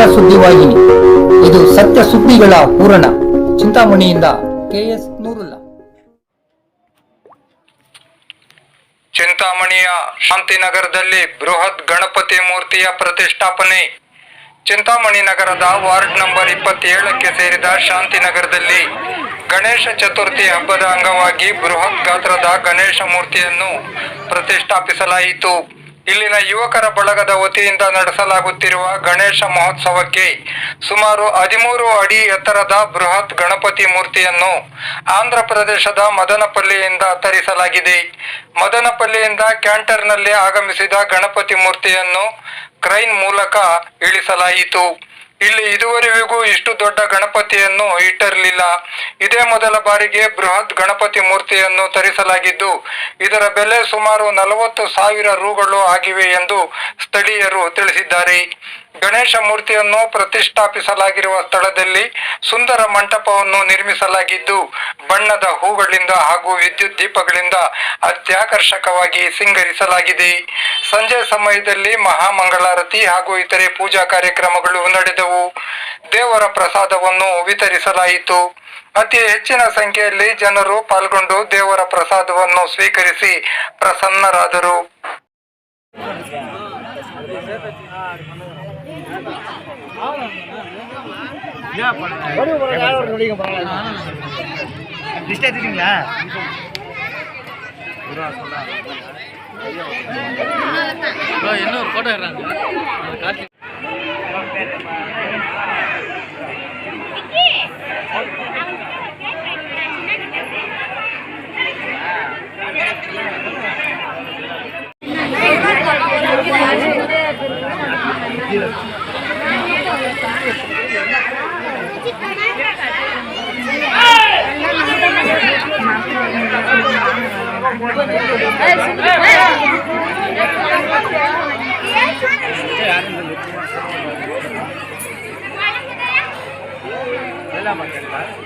ಸುದ್ದಿವಾಹಿನಿ. ಇದು ಸತ್ಯ ಸುದ್ದಿಗಳ ಪೂರಣ ಚಿಂತಾಮಣಿಯಿಂದ ಕೆಎಸ್ ನೂರುಲ್ಲ. ಚಿಂತಾಮಣಿಯ ಶಾಂತಿನಗರದಲ್ಲಿ ಬೃಹತ್ ಗಣಪತಿ ಮೂರ್ತಿಯ ಪ್ರತಿಷ್ಠಾಪನೆ. ಚಿಂತಾಮಣಿ ನಗರದ ವಾರ್ಡ್ ನಂಬರ್ ಇಪ್ಪತ್ತೇಳಕ್ಕೆ ಸೇರಿದ ಶಾಂತಿನಗರದಲ್ಲಿ ಗಣೇಶ ಚತುರ್ಥಿ ಹಬ್ಬದ ಅಂಗವಾಗಿ ಬೃಹತ್ ಗಾತ್ರದ ಗಣೇಶ ಮೂರ್ತಿಯನ್ನು ಪ್ರತಿಷ್ಠಾಪಿಸಲಾಯಿತು. ಇಲ್ಲಿನ ಯುವಕರ ಬಳಗದ ವತಿಯಿಂದ ನಡೆಸಲಾಗುತ್ತಿರುವ ಗಣೇಶ ಮಹೋತ್ಸವಕ್ಕೆ ಸುಮಾರು ಹದಿಮೂರು ಅಡಿ ಎತ್ತರದ ಬೃಹತ್ ಗಣಪತಿ ಮೂರ್ತಿಯನ್ನು ಆಂಧ್ರ ಪ್ರದೇಶದ ಮದನಪಲ್ಲಿಯಿಂದ ತರಿಸಲಾಗಿದೆ. ಮದನಪಲ್ಲಿಯಿಂದ ಕ್ಯಾಂಟರ್ನಲ್ಲಿ ಆಗಮಿಸಿದ ಗಣಪತಿ ಮೂರ್ತಿಯನ್ನು ಕ್ರೈನ್ ಮೂಲಕ ಇಳಿಸಲಾಯಿತು. ಇಲ್ಲಿ ಇದುವರೆಗೂ ಇಷ್ಟು ದೊಡ್ಡ ಗಣಪತಿಯನ್ನು ಇಟ್ಟಿರಲಿಲ್ಲ. ಇದೇ ಮೊದಲ ಬಾರಿಗೆ ಬೃಹತ್ ಗಣಪತಿ ಮೂರ್ತಿಯನ್ನು ತರಿಸಲಾಗಿದ್ದು, ಇದರ ಬೆಲೆ ಸುಮಾರು ನಲವತ್ತು ಸಾವಿರ ರೂಗಳು ಆಗಿವೆ ಎಂದು ಸ್ಥಳೀಯರು ತಿಳಿಸಿದ್ದಾರೆ. ಗಣೇಶ ಮೂರ್ತಿಯನ್ನು ಪ್ರತಿಷ್ಠಾಪಿಸಲಾಗಿರುವ ಸ್ಥಳದಲ್ಲಿ ಸುಂದರ ಮಂಟಪವನ್ನು ನಿರ್ಮಿಸಲಾಗಿದ್ದು, ಬಣ್ಣದ ಹೂಗಳಿಂದ ಹಾಗೂ ವಿದ್ಯುತ್ ದೀಪಗಳಿಂದ ಅತ್ಯಾಕರ್ಷಕವಾಗಿ ಸಿಂಗರಿಸಲಾಗಿದೆ. ಸಂಜೆ ಸಮಯದಲ್ಲಿ ಮಹಾಮಂಗಳಾರತಿ ಹಾಗೂ ಇತರೆ ಪೂಜಾ ಕಾರ್ಯಕ್ರಮಗಳು ನಡೆದವು. ದೇವರ ಪ್ರಸಾದವನ್ನು ವಿತರಿಸಲಾಯಿತು. ಅತಿ ಹೆಚ್ಚಿನ ಸಂಖ್ಯೆಯಲ್ಲಿ ಜನರು ಪಾಲ್ಗೊಂಡು ದೇವರ ಪ್ರಸಾದವನ್ನು ಸ್ವೀಕರಿಸಿ ಪ್ರಸನ್ನರಾದರು. இன்னொரு போட்டோ எடுறாங்க. காட்டி Terima kasih.